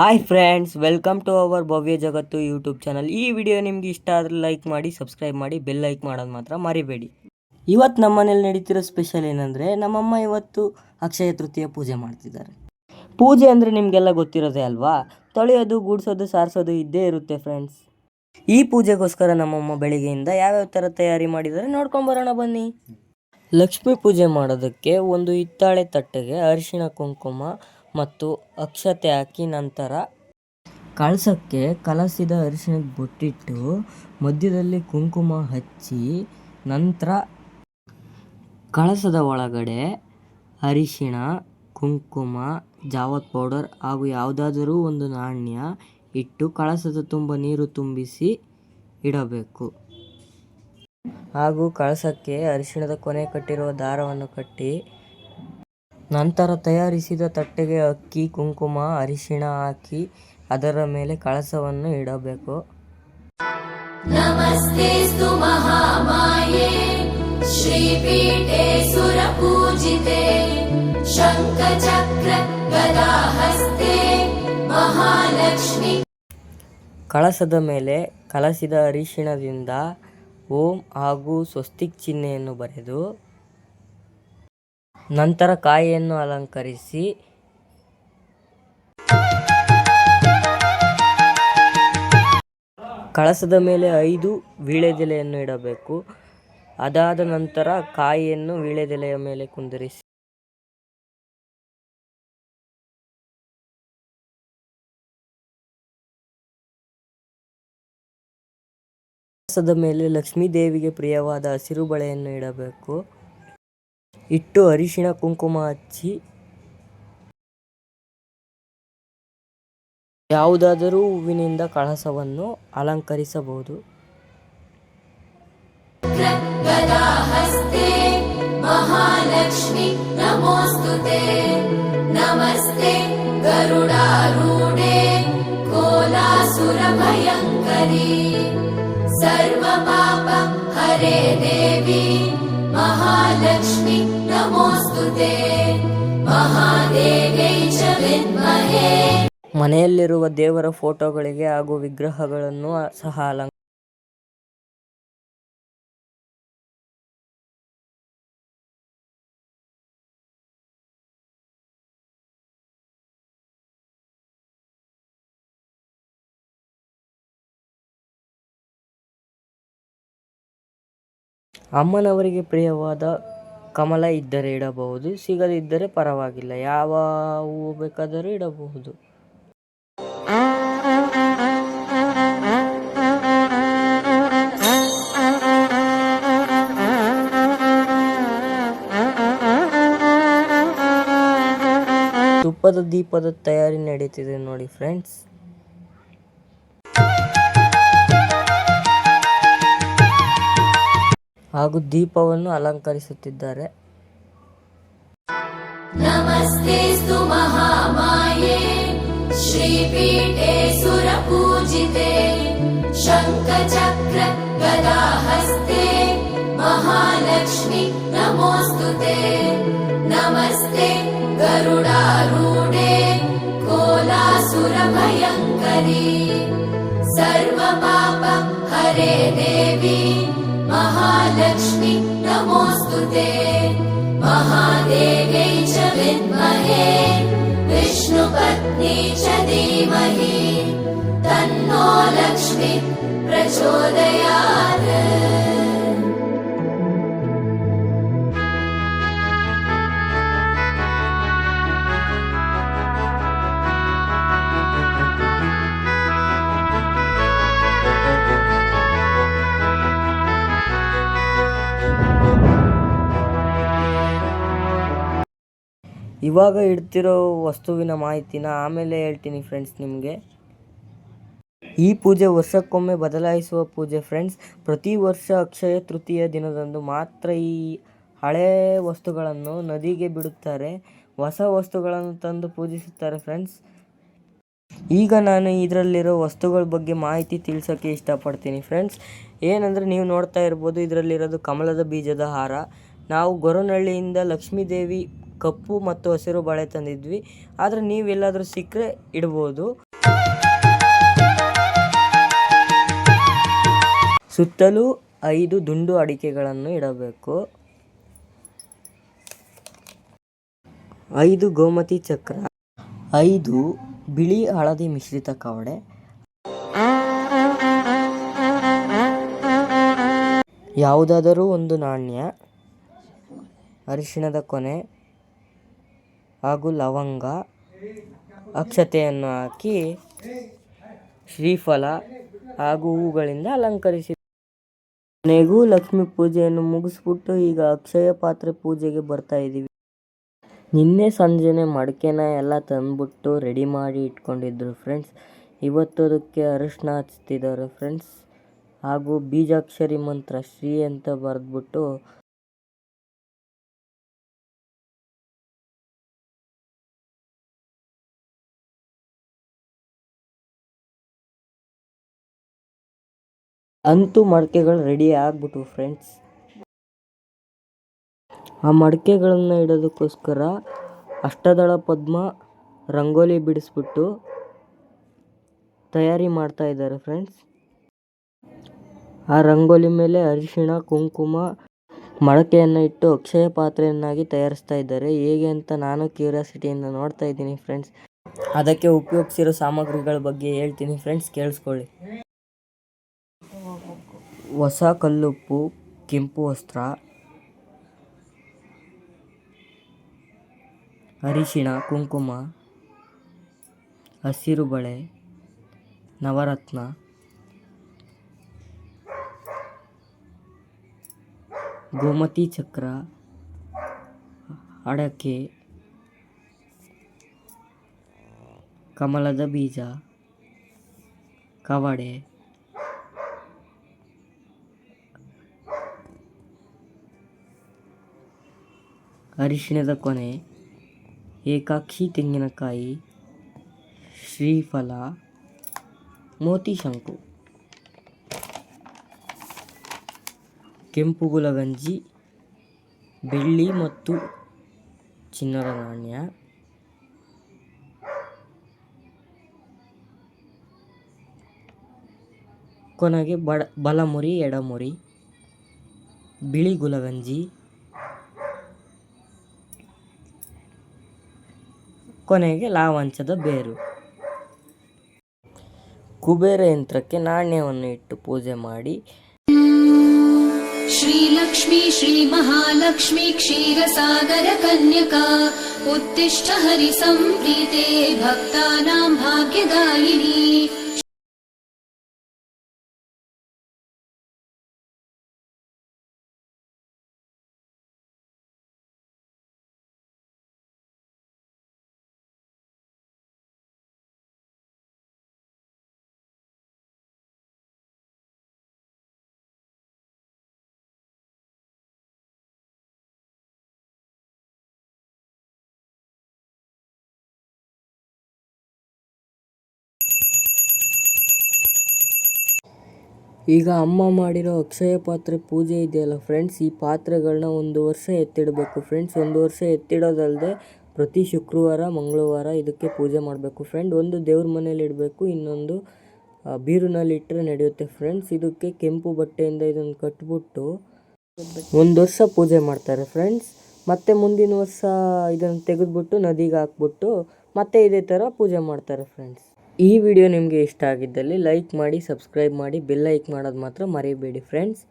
Hi friends, welcome to our Bhavya Jagathu YouTube channel. ಈ video ನಿಮ್ಗೆ ಇಷ್ಟ ಆದರೆ ಲೈಕ್ ಮಾಡಿ, ಸಬ್ಸ್ಕ್ರೈಬ್ ಮಾಡಿ, ಬೆಲ್ ಲೈಕ್ ಮಾಡೋದು ಮಾತ್ರ ಮರಿಬೇಡಿ. ಇವತ್ತು ನಮ್ಮ ಮನೇಲಿ ನಡೀತಿರೋ ಸ್ಪೆಷಲ್ ಏನಂದರೆ, ನಮ್ಮಮ್ಮ ಇವತ್ತು ಅಕ್ಷಯ ತೃತೀಯ ಪೂಜೆ ಮಾಡ್ತಿದ್ದಾರೆ. ಪೂಜೆ ಅಂದರೆ ನಿಮಗೆಲ್ಲ ಗೊತ್ತಿರೋದೇ ಅಲ್ವಾ? ತೊಳೆಯೋದು, ಗೂಡಿಸೋದು, ಸಾರಿಸೋದು ಇದ್ದೇ ಇರುತ್ತೆ ಫ್ರೆಂಡ್ಸ್. ಈ ಪೂಜೆಗೋಸ್ಕರ ನಮ್ಮಮ್ಮ ಬೆಳಿಗ್ಗೆಯಿಂದ ಯಾವ್ಯಾವ ಥರ ತಯಾರಿ ಮಾಡಿದ್ದಾರೆ ನೋಡ್ಕೊಂಬರೋಣ ಬನ್ನಿ. ಲಕ್ಷ್ಮೀ ಪೂಜೆ ಮಾಡೋದಕ್ಕೆ ಒಂದು ಹಿತ್ತಾಳೆ ತಟ್ಟೆಗೆ ಅರಿಶಿಣ, ಕುಂಕುಮ ಮತ್ತು ಅಕ್ಷತೆ ಹಾಕಿ ನಂತರ ಕಳಸಕ್ಕೆ ಕಲಸಿದ ಅರಿಶಿನದ ಬೊಟ್ಟಿಟ್ಟು ಮಧ್ಯದಲ್ಲಿ ಕುಂಕುಮ ಹಚ್ಚಿ ನಂತರ ಕಳಸದ ಒಳಗಡೆ ಅರಿಶಿಣ, ಕುಂಕುಮ, ಜಾವತ್ ಪೌಡರ್ ಹಾಗೂ ಯಾವುದಾದರೂ ಒಂದು ನಾಣ್ಯ ಇಟ್ಟು ಕಳಸದ ತುಂಬ ನೀರು ತುಂಬಿಸಿ ಇಡಬೇಕು. ಹಾಗೂ ಕಳಸಕ್ಕೆ ಅರಿಶಿಣದ ಕೊನೆ ಕಟ್ಟಿರುವ ದಾರವನ್ನು ಕಟ್ಟಿ ನಂತರ ತಯಾರಿಸಿದ ತಟ್ಟೆಗೆ ಅಕ್ಕಿ ಕುಂಕುಮ ಅರಿಶಿಣ ಹಾಕಿ ಅದರ ಮೇಲೆ ಕಳಸವನ್ನು ಇಡಬೇಕು. ಮಹಾಮಾಯೆ ಮಹಾಲಕ್ಷ್ಮಿ. ಕಳಸದ ಮೇಲೆ ಕಲಸಿದ ಅರಿಶಿಣದಿಂದ ಓಂ ಹಾಗೂ ಸ್ವಸ್ತಿಕ್ ಚಿಹ್ನೆಯನ್ನು ಬರೆದು ನಂತರ ಕಾಯಿಯನ್ನು ಅಲಂಕರಿಸಿ. ಕಳಸದ ಮೇಲೆ ಐದು ವೀಳ್ಯದೆಲೆಯನ್ನು ಇಡಬೇಕು. ಅದಾದ ನಂತರ ಕಾಯಿಯನ್ನು ವೀಳ್ಯದೆಲೆಯ ಮೇಲೆ ಕುಂದಿರಿಸಿ. ಕಳಸದ ಮೇಲೆ ಲಕ್ಷ್ಮೀ ದೇವಿಗೆ ಪ್ರಿಯವಾದ ಹಸಿರು ಬಳೆಯನ್ನು ಇಡಬೇಕು. ಇಟ್ಟು ಅರಿಶಿನ ಕುಂಕುಮ ಹಚ್ಚಿ. ಯಾವುದಾದರೂ ಹೂವಿನಿಂದ ಕಳಸವನ್ನು ಅಲಂಕರಿಸಬಹುದು. ಮಹಾಲಕ್ಷ್ಮಿ, ನಮೋಸ್ತುತೆ. ನಮಸ್ತೆ ಗರುಡಾರೂಢೆ, ಕೋಲಾಸುರಭಯಂಕರಿ. ಸರ್ವ ಪಾಪ ಹರೇ ದೇವಿ. महालक्ष्मी नमोऽस्तु ते महादेव्यै च विद्महे ಮನೆಯಲ್ಲಿರುವ ದೇವರ ಫೋಟೋಗಳಿಗೆ ಹಾಗೂ ವಿಗ್ರಹಗಳನ್ನು ಸಹ ಅಲಂಕ ಅಮ್ಮನವರಿಗೆ ಪ್ರಿಯವಾದ ಕಮಲ ಇದ್ದರೆ ಇಡಬಹುದು ಸಿಗದಿದ್ದರೆ ಪರವಾಗಿಲ್ಲ. ಯಾವ ಹೂವು ಬೇಕಾದರೂ ಇಡಬಹುದು. ತುಪ್ಪದ ದೀಪದ ತಯಾರಿ ನಡೀತಿದೆ ನೋಡಿ ಫ್ರೆಂಡ್ಸ್ ಹಾಗೂ ದೀಪವನ್ನು ಅಲಂಕರಿಸುತ್ತಿದ್ದಾರೆ. ನಮಸ್ತೆ ಮಹಾಮಾಯೇ ಶ್ರೀಪೀಠೆ ಸುರಪೂಜಿತೆ ಶಂಖಚಕ್ರ ಗದಾಹಸ್ತೆ, ಮಹಾಲಕ್ಷ್ಮಿ ನಮೋಸ್ತುತೆ. ನಮಸ್ತೆ ಗರುಡಾರೂಢೆ, ಕೋಲಾಸುರ ಭಯಂಕರಿ ಸರ್ವ ಪಾಪ ಹರೇ ದೇವಿ. ते महादेव्यै च विद्महे विष्णुपत्नी च धीमहि। तन्नो लक्ष्मी प्रचोदयात् ಇವಾಗ ಇಡ್ತಿರೋ ವಸ್ತುವಿನ ಮಾಹಿತಿನ ಆಮೇಲೆ ಹೇಳ್ತೀನಿ ಫ್ರೆಂಡ್ಸ್ ನಿಮಗೆ. ಈ ಪೂಜೆ ವರ್ಷಕ್ಕೊಮ್ಮೆ ಬದಲಾಯಿಸುವ ಪೂಜೆ ಫ್ರೆಂಡ್ಸ್ ಪ್ರತಿ ವರ್ಷ ಅಕ್ಷಯ ತೃತೀಯ ದಿನದಂದು ಮಾತ್ರ ಈ ಹಳೆ ವಸ್ತುಗಳನ್ನು ನದಿಗೆ ಬಿಡುತ್ತಾರೆ. ಹೊಸ ವಸ್ತುಗಳನ್ನು ತಂದು ಪೂಜಿಸುತ್ತಾರೆ ಫ್ರೆಂಡ್ಸ್ ಈಗ ನಾನು ಇದರಲ್ಲಿರೋ ವಸ್ತುಗಳ ಬಗ್ಗೆ ಮಾಹಿತಿ ತಿಳಿಸೋಕ್ಕೆ ಇಷ್ಟಪಡ್ತೀನಿ ಫ್ರೆಂಡ್ಸ್ ಏನಂದರೆ ನೀವು ನೋಡ್ತಾ ಇರ್ಬೋದು ಇದರಲ್ಲಿರೋದು ಕಮಲದ ಬೀಜದ ಹಾರ. ನಾವು ಗೊರನಹಳ್ಳಿಯಿಂದ ಲಕ್ಷ್ಮೀ ದೇವಿ ಕಪ್ಪು ಮತ್ತು ಹಸಿರು ಬಾಳೆ ತಂದಿದ್ವಿ. ಆದರೆ ನೀವೆಲ್ಲಾದರೂ ಸಿಕ್ಕರೆ ಇಡ್ಬೋದು. ಸುತ್ತಲೂ ಐದು ದುಂಡು ಅಡಿಕೆಗಳನ್ನು ಇಡಬೇಕು. ಐದು ಗೋಮತಿ ಚಕ್ರ, ಐದು ಬಿಳಿ ಹಳದಿ ಮಿಶ್ರಿತ ಕವಡೆ. ಯಾವುದಾದರೂ ಒಂದು ನಾಣ್ಯ, ಅರಿಶಿಣದ ಕೊನೆ ಹಾಗೂ ಲವಂಗ ಅಕ್ಷತೆಯನ್ನು ಹಾಕಿ ಶ್ರೀಫಲ ಹಾಗೂ ಹೂಗಳಿಂದ ಅಲಂಕರಿಸಿ ಕೊನೆಗೂ ಲಕ್ಷ್ಮೀ ಪೂಜೆಯನ್ನು ಮುಗಿಸ್ಬಿಟ್ಟು ಈಗ ಅಕ್ಷಯ ಪಾತ್ರೆ ಪೂಜೆಗೆ ಬರ್ತಾ ಇದ್ದೀವಿ ನಿನ್ನೆ ಸಂಜೆನೆ ಮಡಕೆನ ಎಲ್ಲ ತಂದ್ಬಿಟ್ಟು ರೆಡಿ ಮಾಡಿ ಇಟ್ಕೊಂಡಿದ್ರು ಫ್ರೆಂಡ್ಸ್ ಇವತ್ತು ಅದಕ್ಕೆ ಅರಿಶಿನ ಹಚ್ತಿದ್ದಾರೆ ಫ್ರೆಂಡ್ಸ್ ಹಾಗೂ ಬೀಜಾಕ್ಷರಿ ಮಂತ್ರ ಶ್ರೀ ಅಂತ ಬರೆದ್ಬಿಟ್ಟು ಅಂತೂ ಮಡಕೆಗಳು ರೆಡಿ ಆಗ್ಬಿಟ್ವು ಫ್ರೆಂಡ್ಸ್ ಆ ಮಡಕೆಗಳನ್ನು ಇಡೋದಕ್ಕೋಸ್ಕರ ಅಷ್ಟದಳ ಪದ್ಮ, ರಂಗೋಲಿ ಬಿಡಿಸ್ಬಿಟ್ಟು ತಯಾರಿ ಮಾಡ್ತಾ ಇದ್ದಾರೆ ಫ್ರೆಂಡ್ಸ್ ಆ ರಂಗೋಲಿ ಮೇಲೆ ಅರಿಶಿಣ, ಕುಂಕುಮ, ಮಡಕೆಯನ್ನು ಇಟ್ಟು ಅಕ್ಷಯ ಪಾತ್ರೆಯನ್ನಾಗಿ ತಯಾರಿಸ್ತಾ ಇದ್ದಾರೆ. ಹೇಗೆ ಅಂತ ನಾನು ಕ್ಯೂರಿಯಾಸಿಟಿಯಿಂದ ನೋಡ್ತಾ ಇದ್ದೀನಿ ಫ್ರೆಂಡ್ಸ್ ಅದಕ್ಕೆ ಉಪಯೋಗಿಸಿರೋ ಸಾಮಗ್ರಿಗಳ ಬಗ್ಗೆ ಹೇಳ್ತೀನಿ ಫ್ರೆಂಡ್ಸ್ ಕೇಳಿಸ್ಕೊಳ್ಳಿ. ಹೊಸ ಕಲ್ಲುಪ್ಪು, ಕೆಂಪು ವಸ್ತ್ರ, ಅರಿಶಿಣ, ಕುಂಕುಮ, ಹಸಿರು ಬಳೆ, ನವರತ್ನ, ಗೋಮತಿ ಚಕ್ರ, ಅಡಕೆ, ಕಮಲದ ಬೀಜ, ಕವಡೆ. ಅರಿಶಿಣದ ಕೊನೆ, ಏಕಾಕ್ಷಿ ತೆಂಗಿನಕಾಯಿ ಶ್ರೀಫಲ, ಮೋತಿ ಶಂಕು. ಕೆಂಪು ಗುಲಗಂಜಿ, ಬೆಳ್ಳಿ ಮತ್ತು ಚಿನ್ನದ ನಾಣ್ಯ. ಕೊನೆಗೆ ಬಡ, ಬಲಮುರಿ, ಎಡಮುರಿ, ಬಿಳಿ ಗುಲಗಂಜಿ ಕೊನೆಗೆ ಲಾವಂಚದ ಬೇರು ಕುಬೇರ ಯಂತ್ರಕ್ಕೆ ನಾಣ್ಯವನ್ನು ಇಟ್ಟು ಪೂಜೆ ಮಾಡಿ श्रीलक्ष्मी श्रीमहालक्ष्मी क्षीरसागरकन्यका उत्तिष्ठ हरिसम्प्रीते भक्तानां भाग्यदायिनी ಈಗ ಅಮ್ಮ ಮಾಡಿರೋ ಅಕ್ಷಯ ಪಾತ್ರೆ ಪೂಜೆ ಇದೆಯಲ್ಲ ಫ್ರೆಂಡ್ಸ್ ಈ ಪಾತ್ರೆಗಳನ್ನ ಒಂದು ವರ್ಷ ಎತ್ತಿಡಬೇಕು. ಫ್ರೆಂಡ್ಸ್ ಒಂದು ವರ್ಷ ಎತ್ತಿಡೋದಲ್ಲದೆ ಪ್ರತಿ ಶುಕ್ರವಾರ, ಮಂಗಳವಾರ ಇದಕ್ಕೆ ಪೂಜೆ ಮಾಡಬೇಕು. ಫ್ರೆಂಡ್ ಒಂದು ದೇವ್ರ ಮನೇಲಿ ಇಡಬೇಕು, ಇನ್ನೊಂದು ಬೀರುನಲ್ಲಿ ಇಟ್ಟರೆ ನಡೆಯುತ್ತೆ. ಫ್ರೆಂಡ್ಸ್ ಇದಕ್ಕೆ ಕೆಂಪು ಬಟ್ಟೆಯಿಂದ ಇದನ್ನು ಕಟ್ಬಿಟ್ಟು ಒಂದು ವರ್ಷ ಪೂಜೆ ಮಾಡ್ತಾರೆ. ಫ್ರೆಂಡ್ಸ್ ಮತ್ತೆ ಮುಂದಿನ ವರ್ಷ ಇದನ್ನು ತೆಗೆದುಬಿಟ್ಟು ನದಿಗೆ ಹಾಕ್ಬಿಟ್ಟು ಮತ್ತೆ ಇದೇ ಥರ ಪೂಜೆ ಮಾಡ್ತಾರೆ. ಫ್ರೆಂಡ್ಸ್ ಈ ವಿಡಿಯೋ ನಿಮಗೆ ಇಷ್ಟ ಆಗಿದ್ದಲ್ಲಿ ಲೈಕ್ ಮಾಡಿ ಸಬ್ಸ್ಕ್ರೈಬ್ ಮಾಡಿ ಬೆಲ್ ಲೈಕ್ ಮಾಡೋದು ಮಾತ್ರ ಮರೀಬೇಡಿ ಫ್ರೆಂಡ್ಸ್